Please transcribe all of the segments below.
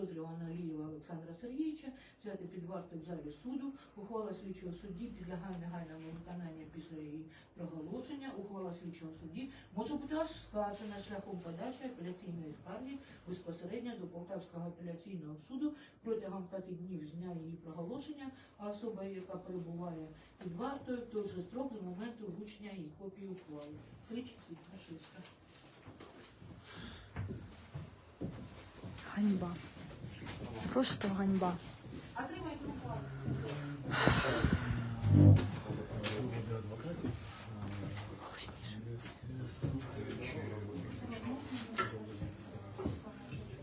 підозрюваного Лієва Олександра Сергійовича взяти під варту в залі суду. Ухвала слідчого судді підлягає негайному виконанню після її проголошення. Ухвала слідчого судді може бути оскаржена шляхом подачі апеляційної скарги безпосередньо до Полтавського апеляційного суду протягом п'яти днів з дня її проголошення, а особа, яка перебуває під вартою, той же строк з моменту вручення її копії ухвали. Слідчий суд Машинська. Ганьба. Просто ганьба. Не- не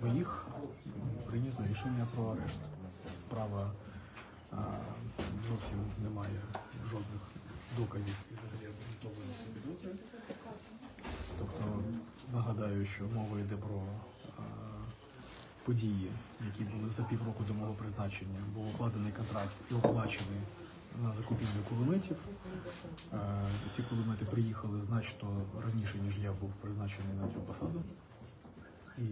е, моїх, прийнято рішення про арешт. Справа е, зовсім немає жодних доказів і взагалі підозри. Тобто нагадаю, що мова йде про події, які були за півроку до мого призначення. Був укладений контракт і оплачений на закупівлю кулеметів. Е, Ті кулемети приїхали значно раніше, ніж я був призначений на цю посаду. І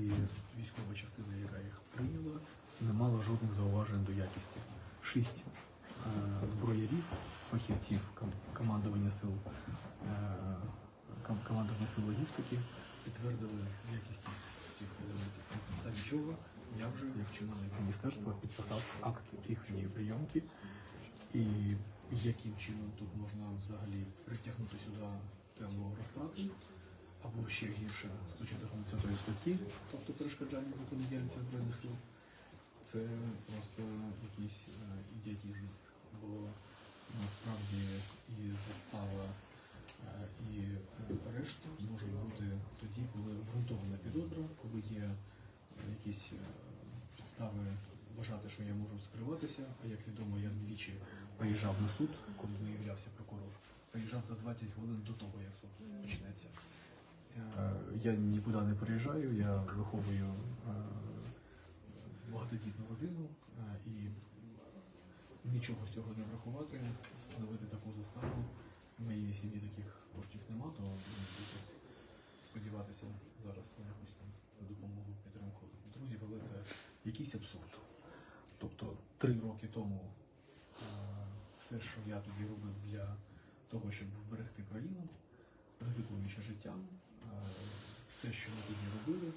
військова частина, яка їх прийняла, не мала жодних зауважень до якісті. Шість е, зброярів, фахівців командування сил, е, командування сил логістики підтвердили якісність цих кулеметів. На підставі чого я вже, як чиновник міністерства, підписав акт їхньої прийомки. І яким чином тут можна взагалі притягнути сюди тему розтрати, або ще гірше 114 статті, тобто перешкоджання законної діяльності Збройних сил, це просто якийсь е, ідіотизм. Бо насправді і застава, е, і е, арешт можуть бути тоді, коли обґрунтована підозра, коли є е, якісь е, підстави вважати, що я можу скриватися. А як відомо, я двічі приїжджав на суд, коли виявлявся прокурор. Приїжджав за 20 хвилин до того, як суд почнеться. Е, Я нікуди не приїжджаю, я виховую багатодітну родину і нічого з цього не врахувати, встановити таку заставу. Моїй сім'ї таких коштів нема, то ну, якось сподіватися зараз на якусь там допомогу, підтримку друзів, але це якийсь абсурд. Тобто три роки тому е, все, що я тоді робив для того, щоб вберегти країну, ризикуючи життям, е, все, що ми тоді робили,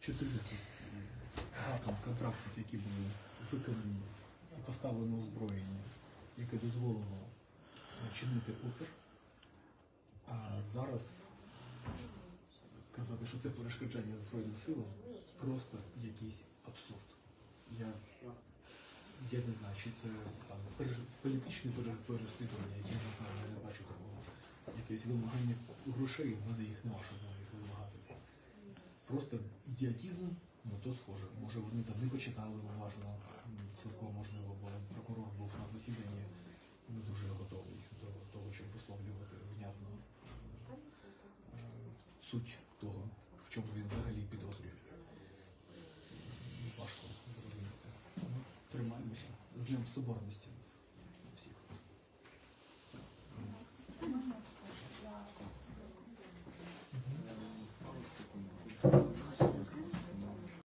400 гатом контрактів, які були виконані і поставлено озброєння, яке дозволило е, чинити опір. А зараз казати, що це перешкоджання Збройним силам, просто якийсь абсурд. Я, я не знаю, чи це там політичне пере- переслідування, я не знаю, я не бачу такого. Якесь вимагання грошей, в мене їх нема, щоб їх вимагати. Просто ідіотизм, ну то схоже. Може вони там не почитали уважно, цілком можливо, бо прокурор був на засіданні не дуже готовий до того, щоб висловлювати внятно е, суть того, в чому він взагалі підозрює. Важко зрозуміти. Тримаємося. З Днем Соборності нас всіх. Пару секунд.